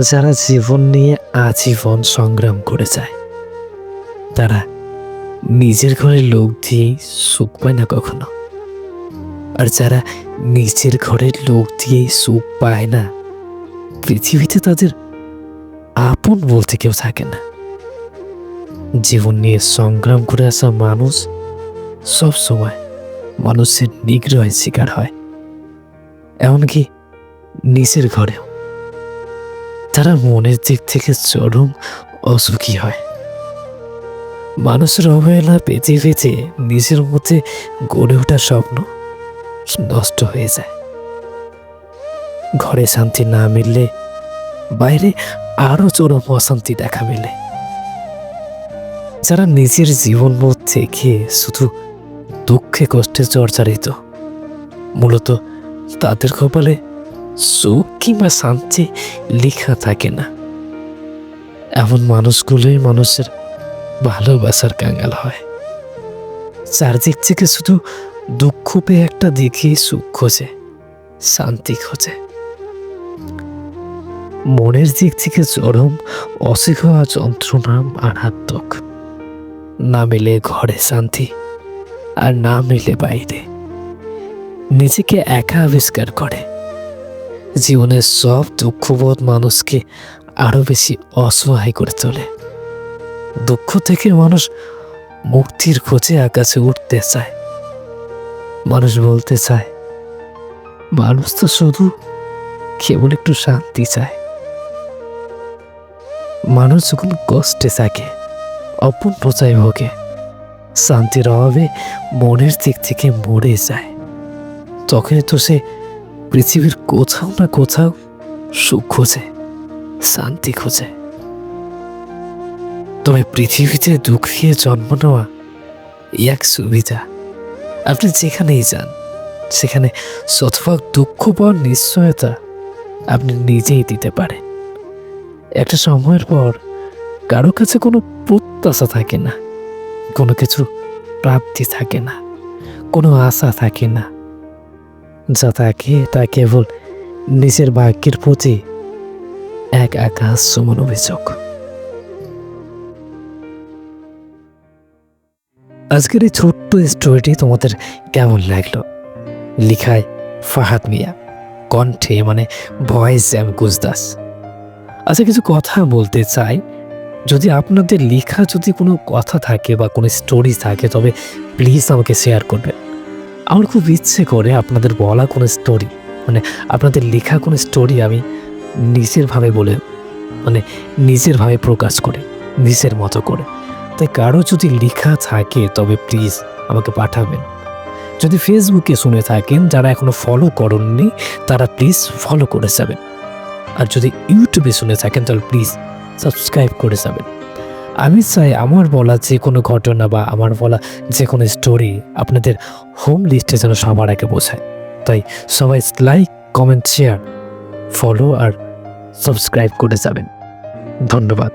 যারা জীবন নিয়ে আজীবন সংগ্রাম করে যায়, তারা নিজের ঘরে লোক দিয়েই সুখ পায় না কখনো। আর যারা নিজের ঘরের লোক দিয়েই সুখ পায় না, পৃথিবীতে তাদের আপন বলতে কেউ থাকে না। জীবন নিয়ে সংগ্রাম করে আসা মানুষ সব সময় মানুষের নিগ্রহের শিকার হয়। এমনকি নিজের ঘরেও। তারা মনের দিক থেকে চরম অসুখী হয়। মানুষের অবহেলা পেতে পেতে নিজের মধ্যে গড়ে ওঠা স্বপ্ন নষ্ট হয়ে যায়। ঘরে শান্তি না মিললে বাইরে আরও চরম অশান্তি দেখা মেলে। যারা নিজের জীবনবোধ থেকে শুধু দুঃখে কষ্টে চর্চারিত মূলত তাদের কপালে সুখ কিংবা শান্তি লেখা থাকে না। এমন মানুষগুলোই মানুষের ভালোবাসার কাঙ্গাল হয়। চারদিক থেকে শুধু দুঃখ পেয়ে একটা দিকেই সুখ খোঁজে, শান্তি খোঁজে। মনের দিক থেকে চরম অসীহা যন্ত্রণা মারাত্মক। না মিলে ঘরে শান্তি, আর না মিলে বাইরে। নিজেকে একা আবিষ্কার করে। জীবনের সব দুঃখবোধ মানুষকে আরও বেশি অসহায় করে তোলে। দুঃখ থেকে মানুষ মুক্তির খোঁজে আকাশে উঠতে চায়। মানুষ বলতে চায়, মানুষ তো শুধু কেবল একটু শান্তি চায়। মানুষ যখন কষ্টে থাকে অপূর্ণতায় ভোগে, শান্তির অভাবে মনের দিক থেকে মরে যায়। তখনই তো সে পৃথিবীর কোথাও না কোথাও সুখ খোঁজে, শান্তি খোঁজে। তবে পৃথিবীতে দুঃখিয়ে জন্ম নেওয়া এক সুবিধা। আপনি যেখানেই যান, সেখানে শতভাগ দুঃখ পাওয়ার নিশ্চয়তা আপনি নিজেই দিতে পারেন। একটা সময়ের পর কারও কাছে কোনো প্রত্যাশা থাকে না, কোনো কিছু প্রাপ্তি থাকে না, কোনো আশা থাকে না। যা থাকে তা কেবল নিজের ভাগ্যের প্রতি এক আকাশ সমান অভিযোগ। আজকের এই ছোট্ট স্টোরিটি তোমাদের কেমন লাগল? লিখায় ফাহাদ মিয়া, কণ্ঠে মানে ভয়েস জ্যাম গুজদাস। আচ্ছা কিছু কথা বলতে চাই। যদি আপনাদের লেখা যদি কোনো কথা থাকে বা কোনো স্টোরি থাকে, তবে প্লিজ আমাকে শেয়ার করবেন। আমার খুব ইচ্ছে করে আপনাদের বলা কোনো স্টোরি মানে আপনাদের লেখা কোনো স্টোরি আমি নিজেরভাবে বলে মানে নিজেরভাবে প্রকাশ করে, নিজের মতো করে। তাই কারও যদি লেখা থাকে, তবে প্লিজ আমাকে পাঠাবেন। যদি ফেসবুকে শুনে থাকেন, যারা এখনও ফলো করেননি, তারা প্লিজ ফলো করে যাবেন। আর যদি ইউটিউবে শুনে থাকেন, তাহলে প্লিজ সাবস্ক্রাইব করে যাবেন। আমি চাই আমার বলা যে কোনো ঘটনা বা আমার বলা যে কোনো স্টোরি আপনাদের হোম লিস্টে যেন সবার আগে বোঝায়। তাই সবাই লাইক কমেন্ট শেয়ার ফলো আর সাবস্ক্রাইব করে যাবেন। ধন্যবাদ।